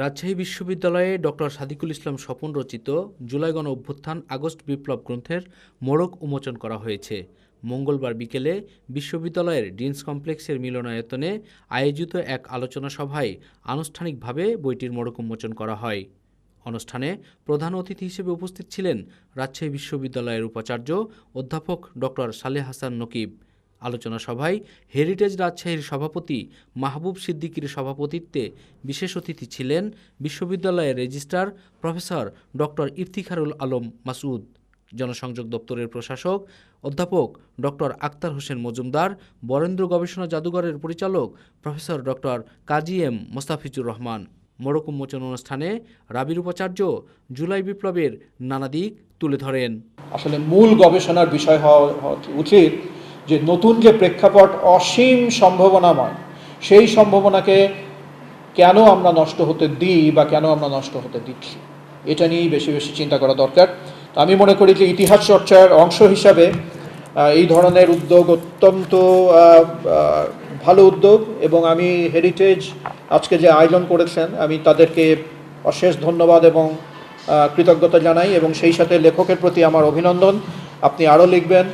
রাজশাহী বিশ্ববিদ্যালয়ে ডক্টর সাদিকুল ইসলাম স্বপন রচিত জুলাই গণ অভ্যুত্থান আগস্ট বিপ্লব গ্রন্থের মোড়ক উন্মোচন করা হয়েছে। মঙ্গলবার বিকেলে বিশ্ববিদ্যালয়ের ডিন্স কমপ্লেক্সের মিলনায়তনে আয়োজিত এক আলোচনা সভায় আনুষ্ঠানিকভাবে বইটির মোড়ক উন্মোচন করা হয়। অনুষ্ঠানে প্রধান অতিথি হিসেবে উপস্থিত ছিলেন রাজশাহী বিশ্ববিদ্যালয়ের উপাচার্য অধ্যাপক ডক্টর সালেহ হাসান নকিব। আলোচনা সভায় হেরিটেজ রাজশাহীর সভাপতি মাহবুব সিদ্দিকীর সভাপতিত্বে বিশেষ অতিথি ছিলেন বিশ্ববিদ্যালয়ের registrar professor doctor Iftikharul Alam Masud জনসংযোগ দপ্তরের প্রশাসক অধ্যাপক ডক্টর আক্তার হোসেন মজুমদার, বরেন্দ্র গবেষণা জাদুঘরের পরিচালক professor doctor Kazi M Mostafizur Rahman. মোড়ক উন্মোচন অনুষ্ঠানে রাবির উপাচার্য জুলাই বিপ্লবের নানা দিক তুলে ধরেন। আসলে মূল গবেষণার বিষয় হওয়া উচিত যে নতুন যে প্রেক্ষাপট অসীম সম্ভাবনাময়, সেই সম্ভাবনাকে কেন আমরা নষ্ট হতে দিই বা কেন আমরা নষ্ট হতে দিচ্ছি? এটা নিয়েই বেশি বেশি চিন্তা করা দরকার। তো আমি মনে করি যে ইতিহাস চর্চার অংশ হিসাবে এই ধরনের উদ্যোগ অত্যন্ত ভালো উদ্যোগ এবং আমি হেরিটেজ আজকে যে আয়োজন করেছেন, আমি তাদেরকে অশেষ ধন্যবাদ এবং কৃতজ্ঞতা জানাই এবং সেই সাথে লেখকের প্রতি আমার অভিনন্দন। আপনি আরও লিখবেন।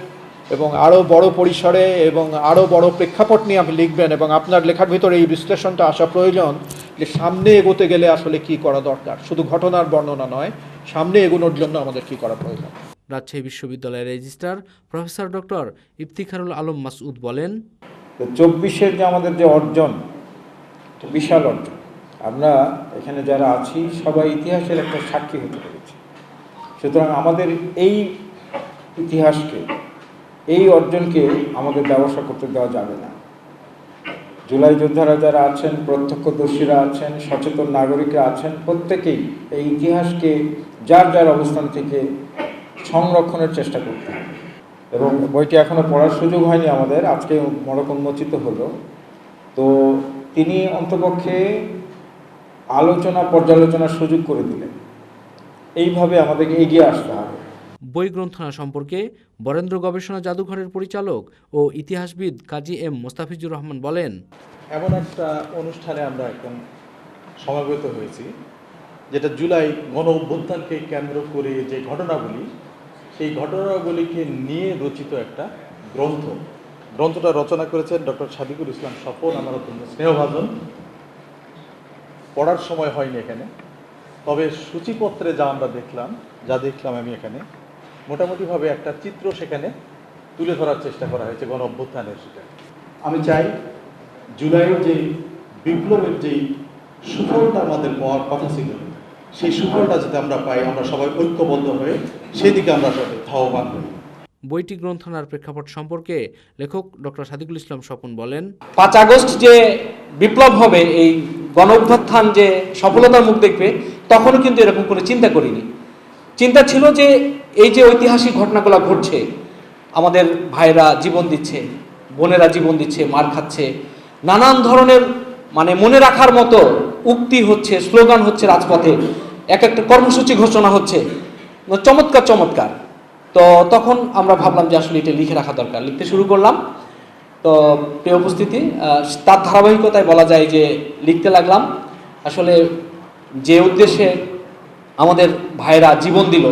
এবং আরও বড় পরিসরে এবং আরও বড় প্রেক্ষাপট নিয়ে আপনি লিখবেন এবং আপনার লেখার ভিতরে এই বিশ্লেষণটা আসা প্রয়োজন যে সামনে এগোতে গেলে আসলে কি করা দরকার। শুধু ঘটনার বর্ণনা নয় সামনে এগোনোর জন্য আমাদের কি করা প্রয়োজন। রাজশাহী বিশ্ববিদ্যালয়ের registrar professor doctor Iftikharul Alam Masud বলেন তো চব্বিশের যে আমাদের যে অর্জন তো বিশাল অর্জন আমরা এখানে যারা আছি সবাই ইতিহাসের একটা সাক্ষী হতে পেরেছি। সুতরাং আমাদের এই ইতিহাসকে এই অর্জনকে আমাদের ব্যবসা করতে দেওয়া যাবে না। জুলাই যোদ্ধারা যারা আছেন, প্রত্যক্ষদর্শীরা আছেন, সচেতন নাগরিকরা আছেন, প্রত্যেকেই এই ইতিহাসকে যার যার অবস্থান থেকে সংরক্ষণের চেষ্টা করতে হবে। এবং বইটি এখনও পড়ার সুযোগ হয়নি আমাদের, আজকে মরক উন্মোচিত হলো। তো তিনি অন্তপক্ষে আলোচনা, পর্যালোচনার সুযোগ করে দিলেন। এইভাবে আমাদেরকে এগিয়ে আসতে হবে। বই গ্রন্থনা সম্পর্কে বরেন্দ্র গবেষণা জাদুঘরের পরিচালক ও ইতিহাসবিদ কাজী এম মোস্তাফিজুর রহমান বলেন, এমন একটা অনুষ্ঠানে আমরা এখন সমাবেত হয়েছি, যেটা জুলাই গণ অভ্যুত্থানকে কেন্দ্র করে যে ঘটনাগুলি, সেই ঘটনাগুলিকে নিয়ে রচিত একটা গ্রন্থ। গ্রন্থটা রচনা করেছেন ডক্টর সাদিকুল ইসলাম সফল আমার অত্যন্ত স্নেহভাজন। পড়ার সময় হয়নি এখানে, তবে সূচিপত্রে যা আমরা দেখলাম, যা দেখলাম আমি এখানে মোটামুটিভাবে একটা চিত্র সেখানে তুলে ধরার চেষ্টা করা হয়েছে গণ অভ্যুত্থানের সেটা। আমি চাই জুলাইয়ের যে বিপ্লবের যেই সুফলটা আমাদের পাওয়ার কথা ছিল সেই সুফলটা যাতে আমরা পাই আমরা সবাই ঐক্যবদ্ধ হয়ে সেদিকে আমরা সবাই ধাবমান হই। বইটি গ্রন্থনার প্রেক্ষাপট সম্পর্কে লেখক ডক্টর সাদিকুল ইসলাম স্বপন বলেন পাঁচ আগস্ট যে বিপ্লব হবে এই গণ অভ্যুত্থান যে সফলতার মুখ দেখবে তখনও কিন্তু এরকম কোনো চিন্তা করিনি। চিন্তা ছিল যে এই যে ঐতিহাসিক ঘটনাগুলো ঘটছে, আমাদের ভাইরা জীবন দিচ্ছে, বোনেরা জীবন দিচ্ছে, মার খাচ্ছে, নানান ধরনের মানে মনে রাখার মতো উক্তি হচ্ছে, স্লোগান হচ্ছে রাজপথে, এক একটা কর্মসূচি ঘোষণা হচ্ছে, চমৎকার চমৎকার। তো তখন আমরা ভাবলাম যে আসলে এটা লিখে রাখা দরকার। লিখতে শুরু করলাম। তো প্রিয় উপস্থিতি তার ধারাবাহিকতায় বলা যায় যে লিখতে লাগলাম। আসলে যে উদ্দেশ্যে আমাদের ভাইরা জীবন দিল।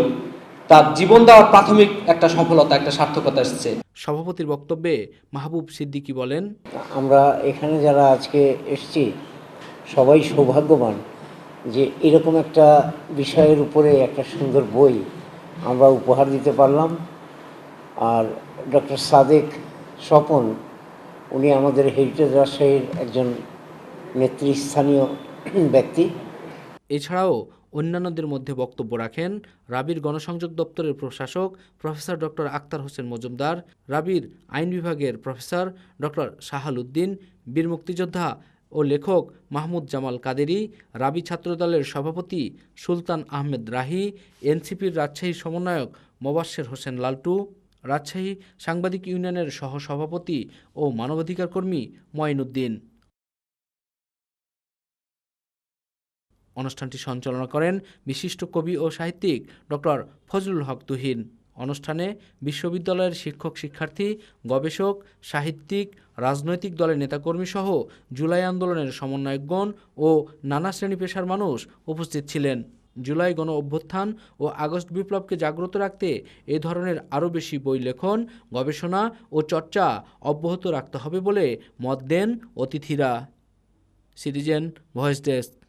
তার জীবন দেওয়ার প্রাথমিক একটা সফলতা একটা সার্থকতা এসেছে। সভাপতির বক্তব্যে মাহবুব সিদ্দিকী বলেন আমরা এখানে যারা আজকে এসেছি সবাই সৌভাগ্যবান যে এরকম একটা বিষয়ের উপরে একটা সুন্দর বই আমরা উপহার দিতে পারলাম। আর ডক্টর সাদেক স্বপন উনি আমাদের হেরিটেজ রাজশাহীর একজন নেতৃস্থানীয় ব্যক্তি। এছাড়াও অন্যান্যদের মধ্যে বক্তব্য রাখেন রাবির গণসংযোগ দপ্তরের প্রশাসক প্রফেসর ডক্টর আক্তার হোসেন মজুমদার, রাবির আইন বিভাগের প্রফেসর ডক্টর শাহাল উদ্দিন, বীর মুক্তিযোদ্ধা ও লেখক মাহমুদ জামাল কাদেরি, রাবি ছাত্রদলের সভাপতি সুলতান আহমেদ রাহি, এনসিপির রাজশাহী সমন্বয়ক মোবাশ্বের হোসেন লালটু, রাজশাহী সাংবাদিক ইউনিয়নের সহসভাপতি ও মানবাধিকার কর্মী মঈনুদ্দিন অনুষ্ঠানটি সঞ্চালনা করেন বিশিষ্ট কবি ও সাহিত্যিক ডক্টর ফজলুল হক তুহিন। অনুষ্ঠানে বিশ্ববিদ্যালয়ের শিক্ষক, শিক্ষার্থী, গবেষক, সাহিত্যিক, রাজনৈতিক দলের নেতাকর্মী সহ জুলাই আন্দোলনের সমন্বয়কগণ ও নানা শ্রেণি পেশার মানুষ উপস্থিত ছিলেন। জুলাই গণ অভ্যুত্থান ও আগস্ট বিপ্লবকে জাগ্রত রাখতে এ ধরনের আরও বেশি বই লেখন, গবেষণা ও চর্চা অব্যাহত রাখতে হবে বলে মত দেন অতিথিরা। Citizen voice desk.